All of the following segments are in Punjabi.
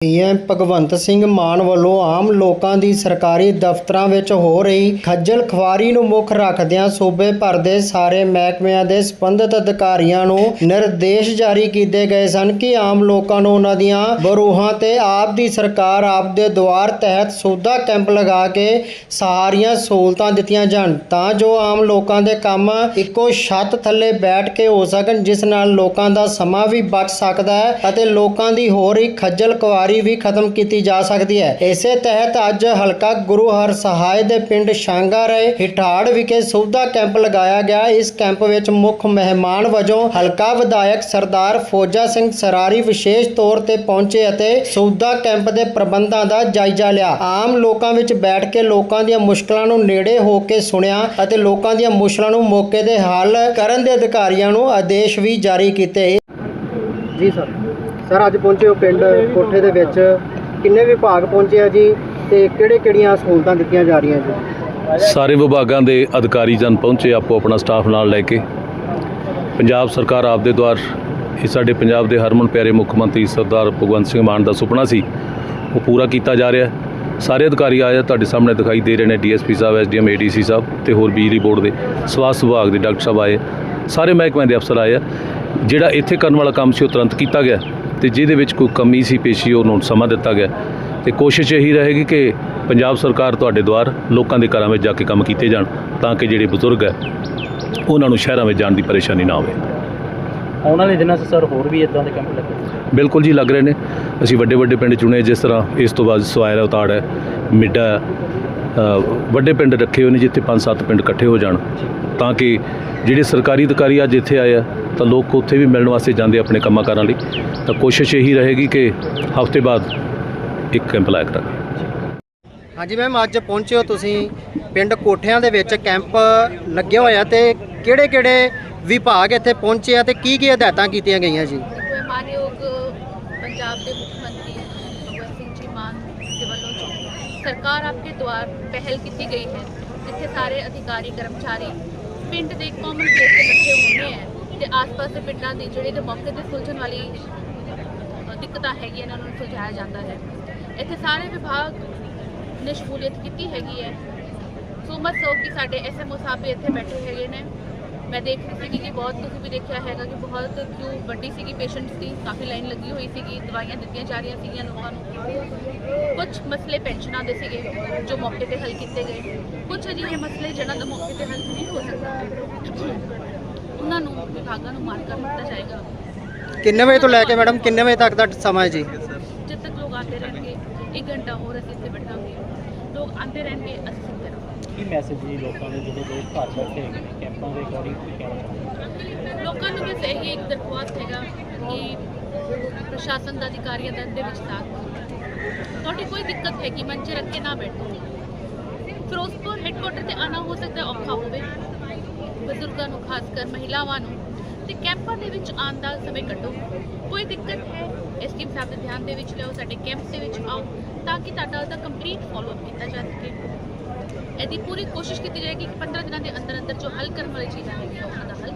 ਪੀਐਮ ਭਗਵੰਤ ਸਿੰਘ ਮਾਨ ਵੱਲੋਂ ਆਮ ਲੋਕਾਂ ਦੀ ਸਰਕਾਰੀ ਦਫ਼ਤਰਾਂ ਵਿੱਚ ਹੋ ਰਹੀ ਖੱਜਲ ਖੁਆਰੀ ਨੂੰ ਮੁੱਖ ਰੱਖਦਿਆਂ ਸੂਬੇ ਭਰ ਦੇ ਸਾਰੇ ਮਹਿਕਮਿਆਂ ਦੇ ਸੰਬੰਧਿਤ ਅਧਿਕਾਰੀਆਂ ਨੂੰ ਨਿਰਦੇਸ਼ ਜਾਰੀ ਕੀਤੇ ਗਏ ਸਨ ਕਿ ਆਮ ਲੋਕਾਂ ਨੂੰ ਉਹਨਾਂ ਦੀਆਂ ਬਰੂਹਾਂ ਤੇ ਆਪ ਦੀ ਸਰਕਾਰ ਆਪ ਦੇ ਦੁਆਰ ਤਹਿਤ ਸੌਦਾ ਕੈਂਪ ਲਗਾ ਕੇ ਸਾਰੀਆਂ ਸਹੂਲਤਾਂ ਦਿੱਤੀਆਂ ਜਾਣ ਤਾਂ ਜੋ ਆਮ ਲੋਕਾਂ ਦੇ ਕੰਮ ਇੱਕੋ ਛੱਤ ਥੱਲੇ ਬੈਠ ਕੇ ਹੋ ਸਕਣ, ਜਿਸ ਨਾਲ ਲੋਕਾਂ ਦਾ ਸਮਾਂ ਵੀ ਬਚ ਸਕਦਾ ਹੈ ਅਤੇ ਲੋਕਾਂ ਦੀ ਹੋ ਰਹੀ ਖੱਜਲ ਕੁਆਰੀ ਵੀ ਖਤਮ ਕੀਤੀ ਜਾ ਸਕਦੀ ਹੈ। ਇਸੇ ਤਹਿਤ ਅੱਜ ਹਲਕਾ ਗੁਰੂ ਹਰ ਸਹਾਇ ਦੇ ਪਿੰਡ ਸ਼ਾਂਗਾ ਰਾਏ ਹਿਠਾੜ ਵਿਖੇ ਸੌਦਾ ਕੈਂਪ ਲਗਾਇਆ ਗਿਆ। ਇਸ ਕੈਂਪ ਵਿੱਚ ਮੁੱਖ ਮਹਿਮਾਨ ਵਜੋਂ ਹਲਕਾ ਵਿਧਾਇਕ ਸਰਦਾਰ ਫੌਜਾ ਸਿੰਘ ਸਰਾਰੀ ਵਿਸ਼ੇਸ਼ ਤੌਰ ਤੇ ਪਹੁੰਚੇ ਅਤੇ ਸੌਦਾ ਕੈਂਪ ਦੇ ਪ੍ਰਬੰਧਾਂ ਦਾ ਜਾਇਜ਼ਾ ਲਿਆ। ਆਮ ਲੋਕਾਂ ਵਿੱਚ ਬੈਠ ਕੇ ਲੋਕਾਂ ਦੀਆਂ ਮੁਸ਼ਕਲਾਂ ਨੂੰ ਨੇੜੇ ਹੋ ਕੇ ਸੁਣਿਆ ਅਤੇ ਲੋਕਾਂ ਦੀਆਂ ਮੁਸ਼ਕਲਾਂ ਨੂੰ ਮੌਕੇ ਦੇ ਹੱਲ ਕਰਨ ਦੇ ਅਧਿਕਾਰੀਆਂ ਨੂੰ ਆਦੇਸ਼ ਵੀ ਜਾਰੀ ਕੀਤੇ। ਜੀ ਸਰ। ਸਰ ਅੱਜ ਪਹੁੰਚੇ ਹੋ ਪਿੰਡ ਕੋਠੇ ਦੇ ਵਿੱਚ। ਕਿੰਨੇ ਵਿਭਾਗ ਪਹੁੰਚੇ ਆ ਜੀ ਤੇ ਕਿਹੜੇ ਕਿਹੜੀਆਂ ਸਹੂਲਤਾਂ ਦਿੱਤੀਆਂ ਜਾ ਰਹੀਆਂ ਜੀ? ਸਾਰੇ ਵਿਭਾਗਾਂ ਦੇ ਅਧਿਕਾਰੀ ਜਨ ਪਹੁੰਚੇ ਆਪੋ ਆਪਣਾ ਸਟਾਫ ਨਾਲ ਲੈ ਕੇ। ਪੰਜਾਬ ਸਰਕਾਰ ਆਪ ਦੇ ਦੁਆਰ ਇਹ ਸਾਡੇ ਪੰਜਾਬ ਦੇ ਹਰਮਨ ਪਿਆਰੇ ਮੁੱਖ ਮੰਤਰੀ ਸਰਦਾਰ ਭਗਵੰਤ ਸਿੰਘ ਮਾਨ ਦਾ ਸੁਪਨਾ ਸੀ। ਉਹ ਪੂਰਾ ਕੀਤਾ ਜਾ ਰਿਹਾ। ਸਾਰੇ ਅਧਿਕਾਰੀ ਆਏ ਆ, ਤੁਹਾਡੇ ਸਾਹਮਣੇ ਦਿਖਾਈ ਦੇ ਰਹੇ ਨੇ ਡੀਐਸਪੀ ਸਾਹਿਬ ਐਸਡੀਐਮ ਏਡੀਸੀ ਸਾਹਿਬ ਤੇ ਹੋਰ ਬਿਜਲੀ ਬੋਰਡ ਦੇ ਸਵਾਸਥ ਵਿਭਾਗ ਦੇ ਡਾਕਟਰ ਸਾਹਿਬ ਆਏ ਸਾਰੇ ਮਹਿਕਮੇ ਦੇ ਅਫਸਰ ਆਏ ਆ। ਜਿਹੜਾ ਇੱਥੇ ਕਰਨ ਵਾਲਾ ਕੰਮ ਸੀ ਉਹ ਤੁਰੰਤ ਕੀਤਾ ਗਿਆ ਤੇ ਜਿਹਦੇ ਵਿੱਚ ਕੋਈ ਕਮੀ ਸੀ ਪੇਸ਼ੀ ਉਹਨੂੰ ਸਮਾਂ ਦਿੱਤਾ ਗਿਆ। ਤੇ ਕੋਸ਼ਿਸ਼ ਇਹੀ ਰਹੇਗੀ ਕਿ ਪੰਜਾਬ ਸਰਕਾਰ ਤੁਹਾਡੇ ਦੁਆਰ ਲੋਕਾਂ ਦੇ ਘਰਾਂ ਵਿੱਚ ਜਾ ਕੇ ਕੰਮ ਕੀਤੇ ਜਾਣ ਤਾਂ ਕਿ ਜਿਹੜੇ ਬਜ਼ੁਰਗ ਹੈ ਉਹਨਾਂ ਨੂੰ ਸ਼ਹਿਰਾਂ ਵਿੱਚ ਜਾਣ ਦੀ ਪਰੇਸ਼ਾਨੀ ਨਾ ਹੋਵੇ। ਆਉਣ ਵਾਲੇ ਦਿਨਾਂ 'ਚ ਸਰ ਹੋਰ ਵੀ ਇਦਾਂ ਦੇ ਕੈਂਪ ਲੱਗੇ ਬਿਲਕੁਲ ਜੀ ਲੱਗ ਰਹੇ ਨੇ। ਅਸੀਂ ਵੱਡੇ ਵੱਡੇ ਪਿੰਡ ਚੁਣੇ ਜਿਸ ਤਰ੍ਹਾਂ ਇਸ ਤੋਂ ਬਾਅਦ ਸਵਾਇਰਾ ਉਤਾੜ ਹੈ ਮਿੱਡਾ ਵੱਡੇ ਪਿੰਡ ਰੱਖੇ ਹੋਏ ਨੇ ਜਿੱਥੇ ਪੰਜ ਸੱਤ ਪਿੰਡ ਇਕੱਠੇ ਹੋ ਜਾਣ ਤਾਂ ਕਿ ਜਿਹੜੇ ਸਰਕਾਰੀ ਅਧਿਕਾਰੀ ਅੱਜ ਇੱਥੇ ਆਏ ਆ ਤਾਂ ਲੋਕ ਉੱਥੇ ਵੀ ਮਿਲਣ ਵਾਸਤੇ ਜਾਂਦੇ ਆਪਣੇ ਕੰਮਾਂ ਕਾਰਾਂ ਲਈ। ਤਾਂ ਕੋਸ਼ਿਸ਼ ਇਹੀ ਰਹੇਗੀ ਕਿ ਹਫ਼ਤੇ ਬਾਅਦ ਇੱਕ ਕੈਂਪ ਲਾਇਆ ਕਰਾਂਗੇ। ਹਾਂਜੀ ਮੈਮ ਅੱਜ ਪਹੁੰਚੇ ਹੋ ਤੁਸੀਂ ਪਿੰਡ ਕੋਠਿਆਂ ਦੇ ਵਿੱਚ ਕੈਂਪ ਲੱਗਿਆ ਹੋਇਆ ਤੇ ਕਿਹੜੇ ਕਿਹੜੇ ਵਿਭਾਗ ਇੱਥੇ ਪਹੁੰਚੇ ਆ ਤੇ ਕੀ ਕੀ ਹਦਾਇਤਾਂ ਕੀਤੀਆਂ ਗਈਆਂ ਜੀ? ਮਾਨਯੋਗ ਪੰਜਾਬ ਦੇ ਮੁੱਖ ਮੰਤਰੀ ਭਗਵੰਤ ਸਿੰਘ ਜੀ ਮਾਨ ਦੇ ਵੱਲੋਂ ਜੋ ਸਰਕਾਰ ਆਪਕੇ ਦੁਆਰ ਪਹਿਲ ਕੀਤੀ ਗਈ ਹੈ, ਜਿੱਥੇ ਸਾਰੇ ਅਧਿਕਾਰੀ, ਕਰਮਚਾਰੀ ਪਿੰਡ ਦੇ ਕਾਮਨ ਪਲੇਸ ਤੇ ਇਕੱਠੇ ਹੁੰਦੇ ਹੈ, ਤੇ ਆਸ-ਪਾਸ ਦੇ ਪਿੰਡਾਂ ਦੀ ਜਿਹੜੇ ਦੇ ਮੌਕੇ ਤੇ ਸੁਲਝਣ ਵਾਲੀ ਦਿੱਕਤਾਂ ਹੈਗੀਆਂ ਇਹਨਾਂ ਨੂੰ ਸੁਲਝਾਇਆ ਜਾਂਦਾ ਹੈ। ਇੱਥੇ ਸਾਰੇ ਵਿਭਾਗ ਨੇ ਸ਼ਮੂਲੀਅਤ ਕੀਤੀ ਹੈਗੀ ਹੈ। ਸੋ ਮਤ ਸੋ ਕਿ ਸਾਡੇ ਐਸਐਮਓ ਸਾਹਿਬ ਵੀ ਇੱਥੇ ਬੈਠੇ ਹੈਗੇ ਨੇ। ਮੈਂ ਦੇਖ ਰਹੀ ਸੀਗੀ ਕਿ ਬਹੁਤ ਤੁਸੀਂ ਵੀ ਦੇਖਿਆ ਹੈਗਾ ਕਿ ਬਹੁਤ ਕਿਉਂ ਵੱਡੀ ਸੀਗੀ ਪੇਸ਼ੈਂਟਸ ਦੀ ਕਾਫੀ ਲਾਈਨ ਲੱਗੀ ਹੋਈ ਸੀਗੀ ਦਵਾਈਆਂ ਦਿੱਤੀਆਂ ਜਾ ਰਹੀਆਂ ਸੀਗੀਆਂ ਲੋਕਾਂ ਨੂੰ। ਕੁਝ ਮਸਲੇ ਪੈਨਸ਼ਨਾਂ ਦੇ ਸੀਗੇ ਜੋ ਮੌਕੇ ਤੇ ਹੱਲ ਕੀਤੇ ਗਏ। ਕੁਝ ਅਜਿਹੇ ਮਸਲੇ ਜਿਹਨਾਂ ਦਾ ਮੌਕੇ ਤੇ ਹੱਲ ਨਹੀਂ ਹੋ ਸਕਦਾ। ਉਹਨਾਂ ਨੂੰ ਵਿਭਾਗਾਂ ਨੂੰ ਮਾਰ ਕਰ ਦਿੱਤਾ ਜਾਏਗਾ। ਕਿੰਨੇ ਵਜੇ ਤੋਂ ਲੈ ਕੇ ਮੈਡਮ? ਕਿੰਨੇ ਵਜੇ ਤੱਕ ਦਾ ਸਮਾਂ ਹੈ ਜੀ? ਜਦ ਤੱਕ ਲੋਕ ਆਉਂਦੇ ਰਹਿਣਗੇ ਇੱਕ ਘੰਟਾ ਹੋਰ ਅਸੀਂ ਇੱਥੇ ਬੈਠਾਂਗੇ। ਲੋਕ ਆਉਂਦੇ ਰਹਿਣਗੇ ਅਸੀਂ ਸੁਣਦੇ ਰਹਾਂਗੇ। ਕੀ ਮੈਸੇਜ ਜੀ ਲੋਕਾਂ ਦੇ ਜਿਹੜੇ ਲੋਕ ਘਰ ਬੈਠੇ ਹੈਗੇ ਨੇ ਕੈਂਪਾਂ ਦੇ ਅਕੋਰਡਿੰਗ ਕੀ ਕਹਿਣਾ ਚਾਹੁੰਦੇ ਲੋਕਾਂ ਨੂੰ ਬਸ ਇਹ ਇੱਕ ਦਰਖਾਸਤ ਹੈਗਾ ਕਿ ਪ੍ਰਸ਼ਾਸਨ ਦਾ ਅਧਿਕਾਰੀਆਂ ਦਾ ਦੇ ਵਿੱਚ ਸਾਥ। ਤੁਹਾਡੀ ਕੋਈ ਦਿੱਕਤ ਹੈ ਕਿ ਮਨ 'ਚ ਰੱਖ ਕੇ ਨਾ ਬੈਠੋ। ਫਿਰੋਜ਼ਪੁਰ ਹੈੱਡਕੁਆਟਰ ਤੇ ਆਣਾ ਹੋ ਸਕਦਾ ਔਖਾ ਹੋਵੇ। ਬਜ਼ੁਰਗਾਂ ਨੂੰ ਖਾਸ ਕਰ ਮਹਿਲਾਵਾਂ ਨੂੰ। ਤੇ ਕੈਂਪਾਂ ਦੇ ਵਿੱਚ ਆਉਣ ਦਾ ਸਮੇਂ ਕੱਢੋ। ਕੋਈ ਦਿੱਕਤ ਹੈ? ਐਸਟੀਐਮ ਸਾਹਿਬ ਦੇ ਧਿਆਨ ਦੇ ਵਿੱਚ ਲਿਆਓ ਸਾਡੇ ਕੈਂਪ ਦੇ ਵਿੱਚ ਆਓ ਤਾਂ ਕਿ ਤੁਹਾਡਾ ਉਹਦਾ ਕੰਪਲੀਟ ਫਾਲੋਅਪ ਕੀਤਾ ਜਾ ਸਕੇ। ਇਹਦੀ ਪੂਰੀ ਕੋਸ਼ਿਸ਼ ਕੀਤੀ ਜਾਏਗੀ ਕਿ 15 ਦਿਨਾਂ ਦੇ ਅੰਦਰ ਅੰਦਰ ਜੋ ਹੱਲ ਕਰਨ ਵਾਲੀ ਚੀਜ਼ਾਂ ਹੈਗੀਆਂ ਉਹਨਾਂ ਦਾ ਹੱਲ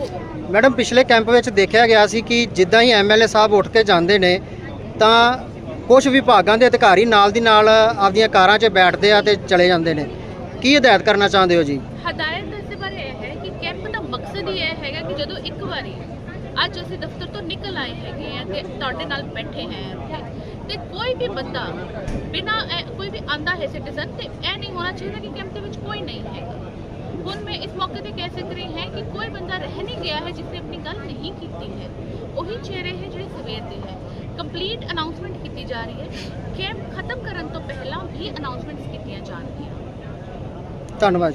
ਹੋਵੇ ਮੈਡਮ ਪਿਛਲੇ ਕੈਂਪ ਵਿੱਚ ਦੇਖਿਆ ਗਿਆ ਸੀ ਕਿ ਜਿੱਦਾਂ ਹੀ ਐਮਐਲਏ ਸਾਹਿਬ ਉੱਠ ਕੇ ਜਾਂਦੇ ਨੇ ਤਾਂ ਕੁਝ ਵਿਭਾਗਾਂ ਦੇ ਅਧਿਕਾਰੀ ਨਾਲ ਦੀ ਨਾਲ ਆਪਦੀਆਂ ਕਾਰਾਂ 'ਚ ਬੈਠਦੇ ਆ ਤੇ ਚਲੇ ਜਾਂਦੇ ਨੇ। ਕੀ ਹਦਾਇਤ ਕਰਨਾ ਚਾਹੁੰਦੇ ਹੋ ਜੀ? ਹਦਾਇਤ ਇਸ ਬਾਰੇ ਇਹ ਹੈ ਕਿ ਕੈਂਪ ਦਾ ਮਕਸਦ ਹੀ ਇਹ ਕਿ ਜਦੋਂ ਇੱਕ ਵਾਰੀ ਅੱਜ ਅਸੀਂ ਦਫ਼ਤਰ ਤੋਂ ਨਿਕਲ ਆਏ ਹੈਗੇ ਆ ਤੇ ਤੁਹਾਡੇ ਨਾਲ ਬੈਠੇ ਹਾਂ ਇੱਥੇ ਤੇ ਕੋਈ ਵੀ ਬੰਦਾ ਬਿਨਾ ਕੋਈ ਵੀ ਆਂਦਾ ਹੈ ਸਿਟੀਜ਼ਨ ਤੇ ਇਹ ਨਹੀਂ ਹੋਣਾ ਚਾਹੀਦਾ ਕਿ ਕੈਂਪ ਦੇ ਵਿੱਚ ਕੋਈ ਨਹੀਂ ਹੈਗਾ ਹੁਣ ਮੈਂ ਇਸ ਮੌਕੇ ਤੇ ਕਹਿ ਸਕ ਰਹੀ ਹਾਂ ਕਿ ਕੋਈ ਬੰਦਾ ਰਹਿ ਨਹੀਂ ਗਿਆ ਹੈ ਜਿਸ ਨੇ ਆਪਣੀ ਗੱਲ ਨਹੀਂ ਕੀਤੀ ਹੈ। ਉਹੀ ਚਿਹਰੇ ਹੈ ਜਿਹੜੇ ਸਵੇਰ ਦੇ ਹੈ। ਕੰਪਲੀਟ ਅਨਾਉਂਸਮੈਂਟ ਕੀਤੀ ਜਾ ਰਹੀ ਹੈ। ਕੈਂਪ ਖਤਮ ਕਰਨ ਤੋਂ ਪਹਿਲਾਂ ਵੀ ਅਨਾਉਂਸਮੈਂਟਸ ਕੀਤੀਆਂ ਜਾਣਗੀਆਂ ਧੰਨਵਾਦ ਜੀ।